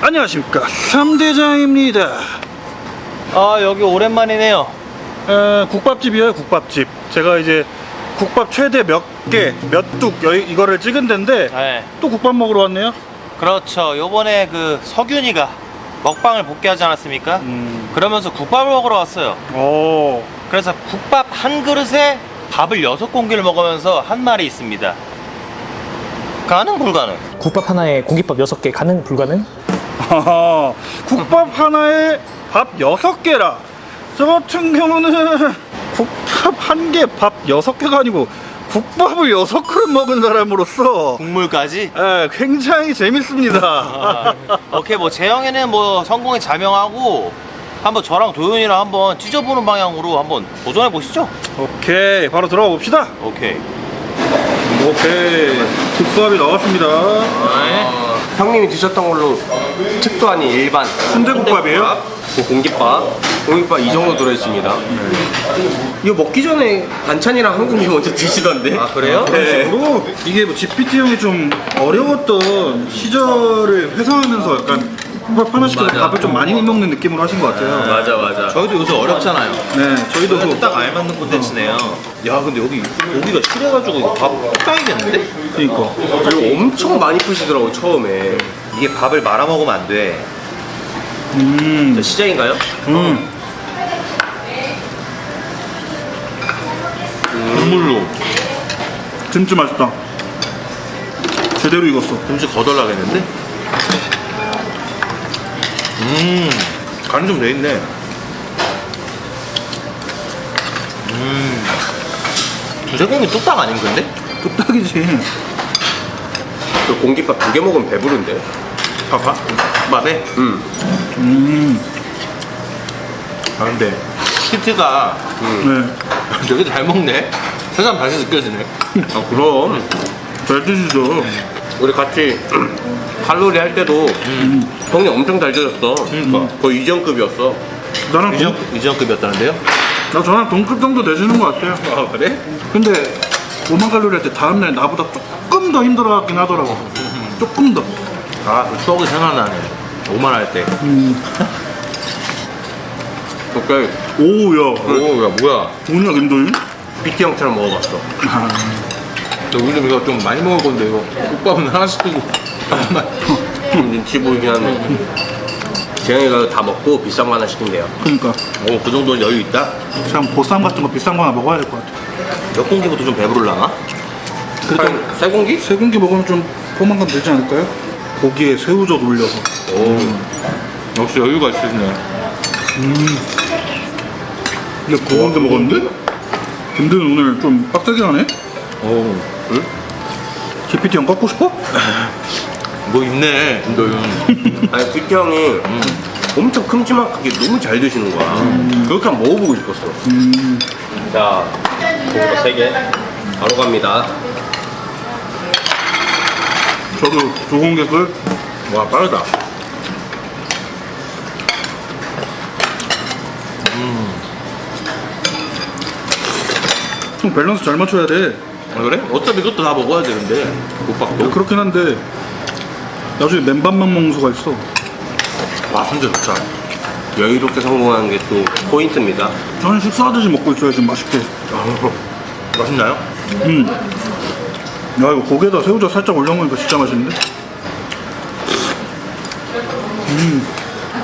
안녕하십니까. 삼대장입니다. 아 여기 오랜만이네요. 에, 국밥집이에요 국밥집. 제가 이제 국밥 최대 몇 개, 몇뚝 이거를 찍은 데인데 네. 또 국밥 먹으러 왔네요. 그렇죠. 요번에 그 석윤이가 먹방을 복귀하지 않았습니까? 음. 그러면서 국밥을 먹으러 왔어요. 오. 그래서 국밥 한 그릇에 밥을 여섯 공기를 먹으면서 한 말이 있습니다. 가능 불가능. 국밥 하나에 공깃밥 6개 가능 불가능? 하하, 국밥 하나에 밥 여섯 개라. 저 같은 경우는 국밥 한 개밥 여섯 개가 아니고 국밥을 여섯 그릇 먹은 사람으로서 국물까지? 에, 굉장히 재밌습니다. 아, 오케이 뭐 재영이는 뭐 성공에 자명하고 한번 저랑 도윤이랑 한번 찢어보는 방향으로 한번 도전해 보시죠. 오케이 바로 들어가 봅시다. 오케이. 오케이 국밥이 나왔습니다. 어, 형님이 드셨던 걸로 특도 아닌 일반. 순대국밥이에요? 그 공깃밥. 공깃밥 이 정도 들어있습니다. 이거 먹기 전에 반찬이랑 한 공기 먼저 드시던데. 아 그래요? 네. 그리고 이게 뭐 GPT 형이 좀 어려웠던 시절을 회상하면서 약간 국 밥 하나씩 맞아. 밥을 좀 많이 먹는 느낌으로 하신 것 같아요. 맞아 맞아. 저희도 요새 어렵잖아요. 네 저희도 그, 딱 알맞는 콘텐츠네요. 야 근데 여기 고기가 실해가지고 이거 밥 딱이겠는데? 그니까. 그리고 엄청 많이 푸시더라고 처음에. 이게 밥을 말아 먹으면 안돼. 음, 시작인가요? 음. 국물로. 진짜 맛있다. 제대로 익었어. 김치 거덜나겠는데? 음 간이 좀 돼있네. 음. 두세 공기 뚝딱 아닌 건데? 뚝딱이지. 그 공깃밥 두 개 먹으면 배부른데? 봐봐 밥에? 음. 음, 아 근데 키트가 네. 되게 잘 먹네. 세상 다시 느껴지네. 아 그럼. 잘 드시죠. 우리 같이 칼로리 할 때도 형님 엄청 잘 드셨어. 그러니까. 거의 이전급이었어. 나랑 이전, 동, 이전급이었다는데요? 나 저랑 동급 정도 되시는 것 같아요. 아 그래? 근데 5만 칼로리 할 때 다음날 나보다 조금 더 힘들어하긴 하더라고. 조금 더. 아그 추억이 생각나네. 오만 할 때. 오케이. 오우야. 오야 뭐야? 뭐냐 김도윤? PT 형처럼 먹어봤어. 너 요즘 이거 좀 많이 먹을 건데 이거. 국밥은 하나씩 뜨고 눈치 보이긴 한데 재영이가 다 먹고 비싼 거 하나 시킨대요 그니까 오 그 정도는 여유 있다? 참 보쌈 같은 거 비싼 거 하나 먹어야 될 것 같아 몇 공기부터 좀 배부를라나? 그래도 세 공기? 세 공기 먹으면 좀 포만감 되지 않을까요? 고기에 새우젓 올려서 오 역시 여유가 있으시네 근데 두 공기 먹었는데? 김도윤 오늘 좀 빡세게 하네? 오 GPT 형 꺾고 싶어? 뭐 있네. 김도윤 아니 PT 형이 엄청 큼지막하게 너무 잘 드시는 거야. 그렇게 한번 먹어보고 싶었어. 자 공깃밥 세개. 바로 갑니다. 저도 두 공기 끝와 빠르다. 형 밸런스 잘 맞춰야 돼. 아 그래? 어차피 이것도 다 먹어야 되는데. 국밥도. 그렇긴 한데 나중에 맨밥만 먹는 수가 있어. 와 진짜 좋다. 여유롭게 성공하는 게 또 포인트입니다. 저는 식사하듯이 먹고 있어야지 맛있게. 맛있나요? 음. 야 이거 고기에다 새우젓 살짝 올려 먹으니까 진짜 맛있는데?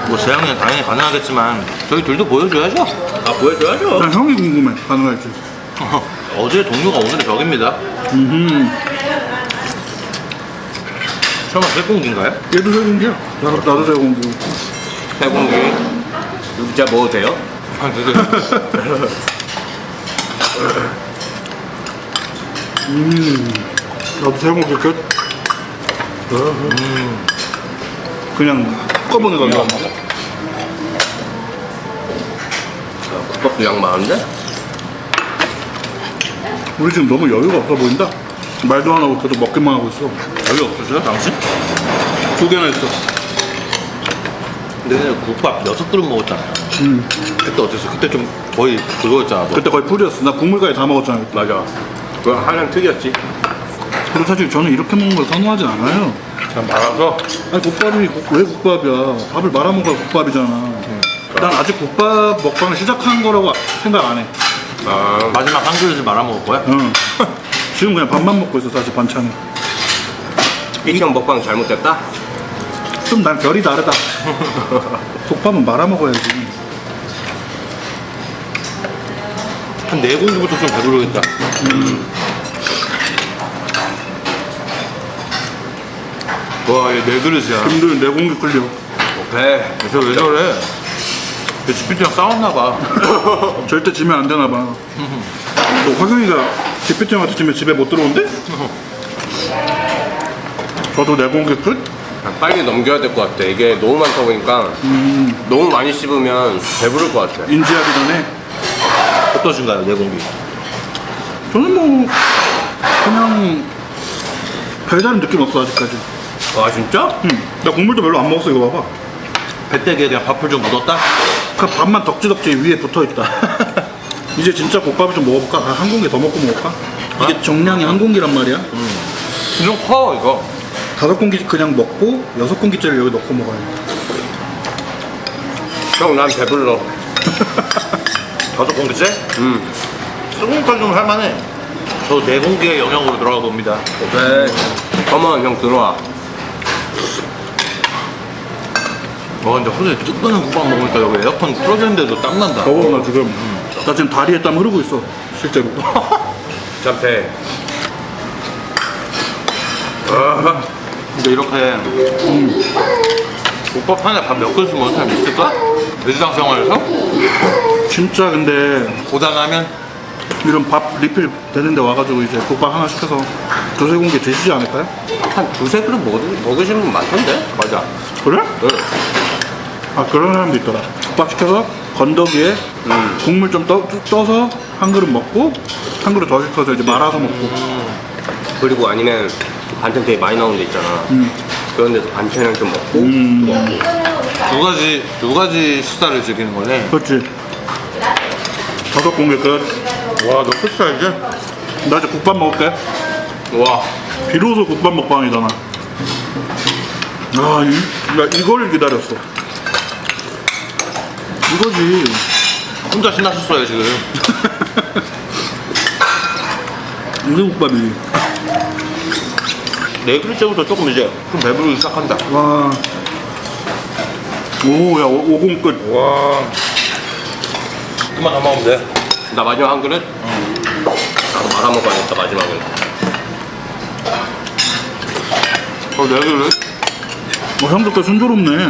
뭐 재앙은 당연히 가능하겠지만 저희 둘도 보여줘야죠. 아 보여줘야죠. 난 형이 궁금해 가능할지. 어제의 동료가 오늘의 벽입니다. 음. 설마 세 공기인가요? 얘도 세 공기야 나도, 나도 세 공기 세 공기 이거 진짜 먹어도 돼요? 아 되게 나도 세 공기 끝 음. 그냥 꺼보는 거야 국밥도 양 많은데? 우리 지금 너무 여유가 없어 보인다 말도 안 하고 계속 먹기만 하고 있어 여유 없으세요 당신? 두 개나 있어 근데 국밥 여섯 그릇 먹었잖아요 음. 그때 어땠어? 그때 좀 거의 그거였잖아 뭐. 그때 거의 풀이었어 나 국물까지 다 먹었잖아 맞아 그거 하나는 특이었지 그리고 사실 저는 이렇게 먹는 걸 선호하진 않아요 그냥 말아서 아니 국밥이 국- 왜 국밥이야? 밥을 말아 먹어야 국밥이잖아. 난 아직 국밥 먹방을 시작한 거라고 생각 안 해. 아, 마지막 한 그릇을 말아 먹을 거야? 응. 지금 그냥 밥만 먹고 있어 사실 반찬은. 삐형 먹방 잘못됐다? 좀 난 결이 다르다. 국밥은 말아 먹어야지. 한네 공기부터 좀 배부르겠다. 와, 얘 네 그릇이야. 힘들 내 공기 끌려. 배. 저왜 저래? 내 집비랑 싸웠나봐. 절대 지면 안 되나 봐. 너 화경이가 디피팅한테 지면 집에 못 들어온대? 저도 내 공기 끝? 아, 빨리 넘겨야 될 것 같아. 이게 너무 많다 보니까 너무 많이 씹으면 배부를 것 같아. 인지하기 전에 어떠신가요, 네 공기? 저는 뭐 그냥 별다른 느낌 없어 아직까지. 아 진짜? 응. 나 국물도 별로 안 먹었어 이거 봐봐. 배때기에 그냥 밥풀 좀 묻었다? 그 밥만 덕지덕지 위에 붙어 있다. 이제 진짜 국밥을 좀 먹어볼까? 아, 한 공기 더 먹고 먹을까? 이게 정량이 한 공기란 말이야. 좀 커, 이거. 다섯 공기 그냥 먹고 여섯 공기짜리 여기 넣고 먹어야 돼. 형 난 배불러. 다섯 공기째? 음. 수공까지 좀 할만해. 저 네 공기의 영역으로 들어가 봅니다. 네. 그러면 형 들어와. 와, 근데 호재 뜨끈한 국밥 먹으니까 여기 에어컨 틀어지는데도 땀난다. 더워 나 지금. 나 지금 다리에 땀 흐르고 있어. 실제로. 자 배. 근데 이렇게 국밥 하나에 밥몇 그릇 먹는 사람 있을까? 일상 생활에서? 진짜 근데 고단하면 이런 밥 리필 되는데 와가지고 이제 국밥 하나 시켜서 두세 공기 드시지 않을까요? 한 두세 그릇 먹, 먹으시는 분 많던데? 맞아. 그래? 응. 아 그런 사람도 있더라. 국밥 시켜서 건더기에 국물 좀 떠, 떠서 한 그릇 먹고 한 그릇 더 시켜서 이제 말아서 먹고. 그리고 아니면 반찬 되게 많이 나오는 데 있잖아. 그런 데서 반찬을 좀 먹고 음, 두 가지 두 가지 식사를 즐기는 거네. 그렇지. 다섯 공기 끝. 와, 너 끝이야 이제? 나 이제 국밥 먹을게. 와, 비로소 국밥 먹방이다 나. 아, 이, 나 이걸 기다렸어. 이거지. 혼자 신나셨어요 지금. 이게 국밥이. 네 그릇째부터 조금 이제 좀 배부르기 시작한다. 와. 오, 야, 오- 오공 끝. 와, 그만 다 먹으면 돼. 나 마지막 한 그릇? 나도 말아 먹어야겠다 마지막은. 어 네 그릇? 어, 형도 꽤 순조롭네.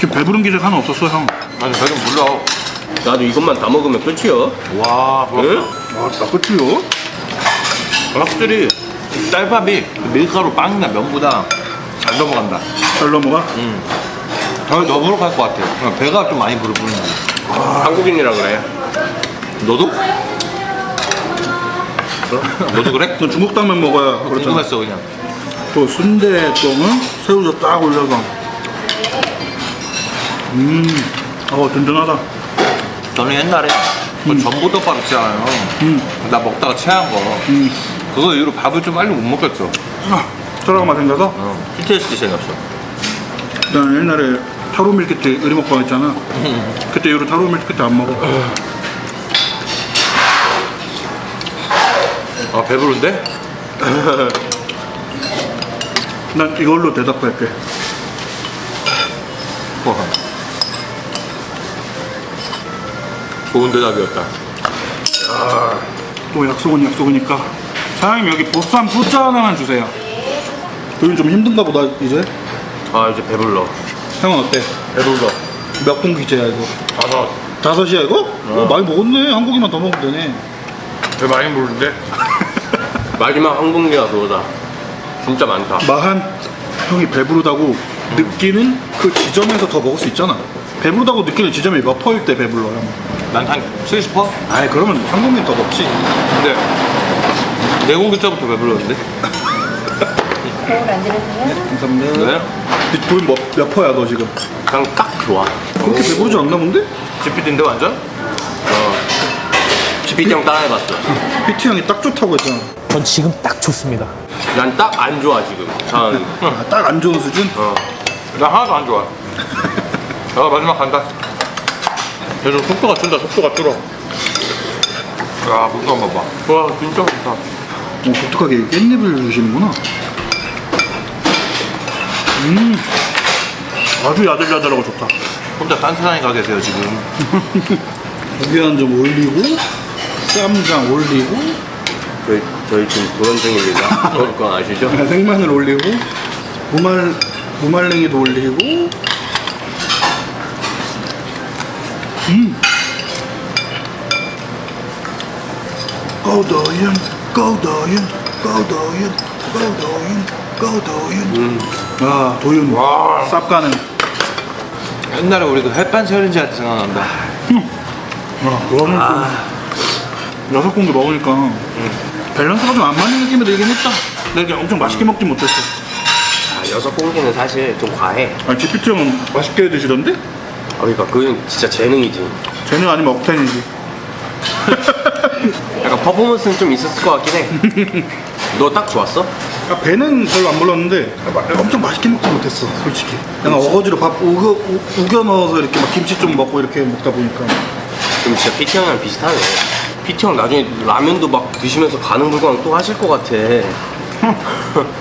지금 배부른 기색 하나 없었어, 형. 아니 배좀 불러. 나도 이것만 다 먹으면 끝이요. 와, 응? 와, 나 끝이요? 확실히 쌀밥이 그 밀가루 빵이나 면보다 잘 넘어간다. 잘 넘어가? 더 너부룩할 것 같아. 그냥 배가 좀 많이 부르는 거. 한국인이라 그래. 너도? 너도 그래? 넌 중국 당면 먹어야 그렇잖아. 궁금했어 그냥. 또 순대똥은 새우젓 딱 올려서. 음, 어, 든든하다. 저는 옛날에 그 전보덮밥 있잖아요. 음, 나 먹다가 체한 거. 음. 그거 이후로 밥을 좀 빨리 못 먹겠어. 아, 트라우마 생겨서? 어. PTSD 생겼어. 난 옛날에 타로 밀키트 의리 먹방 했잖아. 그때 이후로 타로 밀키트 안 먹어. 아 배부른데? 난 이걸로 대답할게. 좋은 대답이었다. 또 약속은 약속이니까. 사장님 여기 보쌈 소자 하나만 주세요. 여긴 좀 힘든가 보다 이제. 아 이제 배불러. 형은 어때? 배불러. 몇 공기째야 이거? 다섯. 다섯이야 이거? 어, 많이 먹었네. 한 고기만 더 먹으면 되네. 배 많이 부르는데? 마지막 한 공기가 그거다. 진짜 많다. 마한 형이 배부르다고 느끼는 그 지점에서 더 먹을 수 있잖아. 배부르다고 느끼는 지점이 몇 퍼일 때 배불러 형? 난한 70%? 아이 그러면 한 공기 더 먹지. 근데 네 공기 때부터 배불렀는데? 감사합니다. 왜? 돈몇 몇 퍼야 너 지금? 그냥 딱 좋아. 그렇게 배부르지 않나 본데? GPD인데 완전? 삐형 따라해봤어. PT 형이 딱 좋다고 했잖아. 전 지금 딱 좋습니다. 난 딱 안 좋아 지금 상황이 아, 딱안 좋은 수준? 어. 나 하나도 안 좋아. 야 마지막 간다. 그래도 속도가 줄다 속도가 줄어. 야 물도 한번 봐. 와 진짜 좋다. 오, 독특하게 깻잎을 주시는구나. 음, 아주 야들야들하고 좋다. 혼자 딴 세상에 가 계세요 지금. 고기 한점 올리고, 쌈장 올리고, 저희, 저희 지금 도전 중입니다 그건 아시죠? 생마늘 올리고, 무말, 무말랭이도 올리고, 음. 고도윤, 고도윤, 고도윤, 고도윤, 고도윤. 아, 도윤. 와. 쌉 가는. 옛날에 우리 그 햇반 챌린지 할 때 생각난다. 아, 그거는 또 여섯 공기 먹으니까 밸런스가 좀 안 맞는 느낌이 들긴 했다. 내가 엄청 맛있게 먹진 못했어. 아, 여섯 공기는 사실 좀 과해 아니, GPT 형은 맛있게 드시던데? 아, 그러니까 그건 진짜 재능이지 쟤는 아니면 억텐이지. 약간 퍼포먼스는 좀 있었을 것 같긴 해 너 딱 좋았어? 아, 배는 별로 안 불렀는데 아, 마- 엄청 맛있게 먹지 못했어, 솔직히. 그냥 어거지로 밥 우겨, 우, 우겨 넣어서 이렇게 막 김치 좀 먹고 이렇게 먹다 보니까. 그럼 진짜 피티 형이랑 비슷하네 피티 형 나중에 라면도 막 드시면서 가는 물건 또 하실 것 같아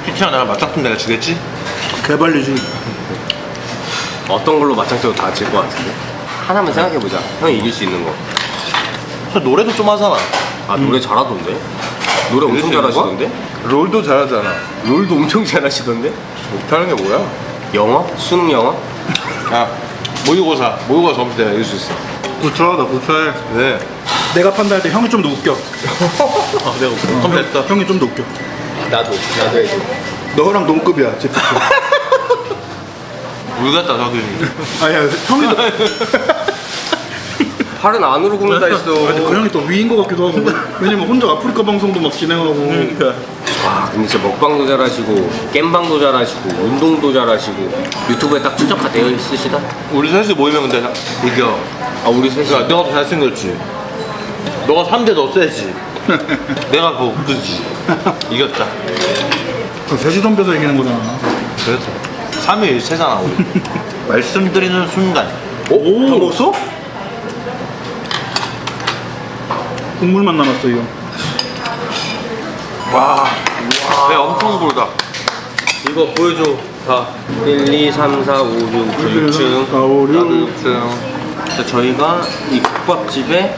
피티랑 나랑 맞짱뜨면 내가 지겠지? 개발리지. 어떤 걸로 맞짱 떠도 다질 것 같은데 하나만 생각해보자 형이 이길 수 있는 거 저 노래도 좀 하잖아. 아 노래 잘하던데? 노래 엄청 이길 수 있는 잘하시던데? 롤도 잘하잖아. 롤도 엄청 잘하시던데? 못하는 게 뭐야? 영어? 수능 영어? 야 모의고사 모의고사 점수 내가 이길 수 있어. 구차하다, 구차해. 왜? 내가 판단할 때 형이 좀 더 웃겨. 아, 내가 그럼 됐다. 형이 좀 더 웃겨. 나도 나도 해줘 너랑 동급이야, GPT. 물 같다 저기. 아니야, 형이 더. 팔은 안으로 굽는다 했어 아니, 그 형이 더 위인 것 같기도 하고. 왜냐면 혼자 아프리카 방송도 막 진행하고. 와 근데 진짜 먹방도 잘하시고 겜방도 잘하시고 운동도 잘하시고 유튜브에 딱 최적화 되어 있으시다 우리 셋이 모이면 근데 나- 이겨. 아 우리 셋이 야 내가 더 잘생겼지. 너가 3대 너 세지. 내가 더 그지. 이겼다. 그 돼지 덤벼서 이기는 거잖아. 그래서 3위 1체잖아 우리. 말씀드리는 순간. 오, 다 먹었어? 국물만 남았어, 이 형. 와. 배 엄청 부르다. 이거 보여줘 다 1, 2, 3, 4, 5, 6, 9, 6층 4, 5, 6. 나도 6층. 그래서 저희가 이 국밥집에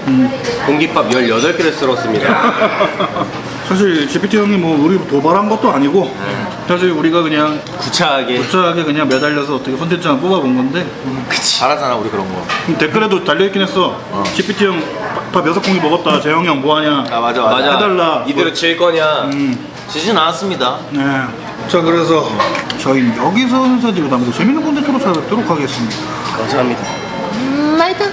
공깃밥 18개를 쓸었습니다 사실 GPT 형이 뭐 우리 도발한 것도 아니고 사실 우리가 그냥 구차하게. 구차하게 그냥 매달려서 어떻게 컨텐츠 하나 뽑아본 건데. 잘하잖아 우리 그런 거. 댓글에도 달려있긴 했어. GPT 형밥 여섯 공기 먹었다. 재영이 형 뭐하냐. 아 맞아 맞아. 해달라. 이대로 질 거냐. 음, 지진 않았습니다. 네. 자 그래서 저희는 여기서 인사드리고 다음에 재밌는 콘텐츠로 찾아뵙도록 하겠습니다. 감사합니다. 음, 말도.